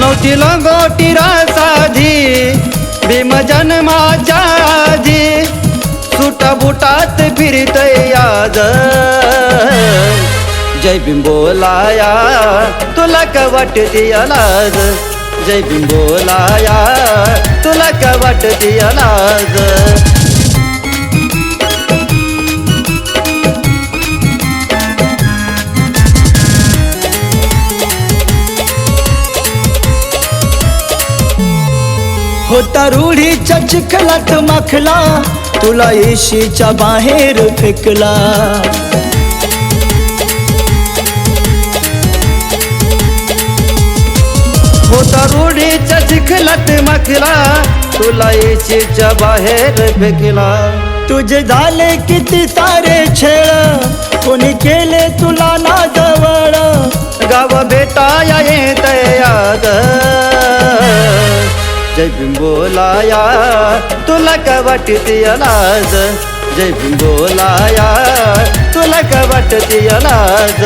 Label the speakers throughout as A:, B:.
A: नव्हती लंगोटी साधी भीम जन्माच्या आधी सुटा बुटात फिरतय याद जय बिंबोलाया तुला कवट दियालाज जय बिंबोलाया तुला कवट दियालाज
B: होता रूढीच्या चिखलात माखला तुला येशीच्या बाहेर फेकला.
A: होता रूढीच्या चिखलात माखला तुला येशीच्या बाहेर फेकला.
B: तुझे झाले किती सारे छेळ कोणी केले तुला
A: जय बिंबोलाया तुला का वाटते लाज जय बिंबोलाया तुला का वाटते लाज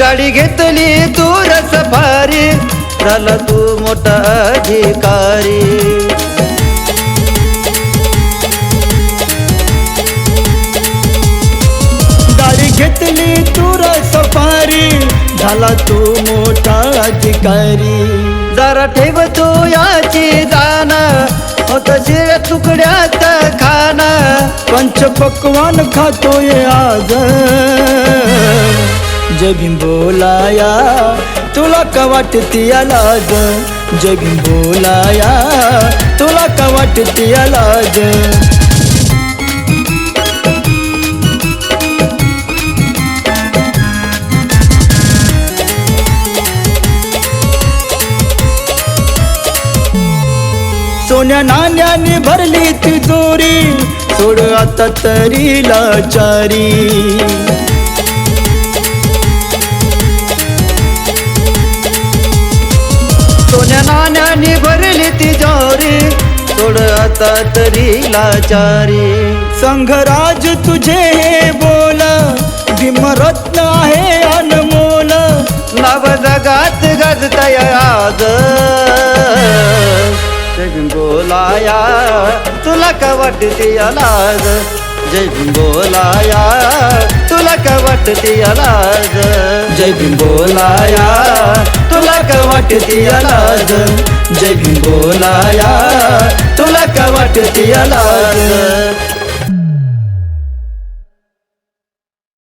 A: गाडी घेतली तू सफारी झाला तू मोठा अधिकारी
B: अधिकारी झाला तू मोठा अधिकारी.
A: जरा ठेव तू याची जाण होत शिळ तुकड्यात खाना.
B: पंच पकवान खातोय आज. जगीन बोलाया तुला का वाटती लाज जगीन बोलाया तुला का वाटती लाज सोन्या नाण्याने भरली तिजोरी सोड आता तरी लाचारी.
A: सोन्या नाण्याने भरली तिजोरी सोड आता तरी लाचारी.
B: संघराज तुझे हे बोल. भीमरत्न आहे अनमोल.
A: नव जगात गजतय आज. जय बोलाया तुला का वाटते लाज जय भीम बोलाया तुला का वाटते लाज जय भीम बोलाया तुला का वाटते लाज जय भीम बोलाया तुला का वाटते लाज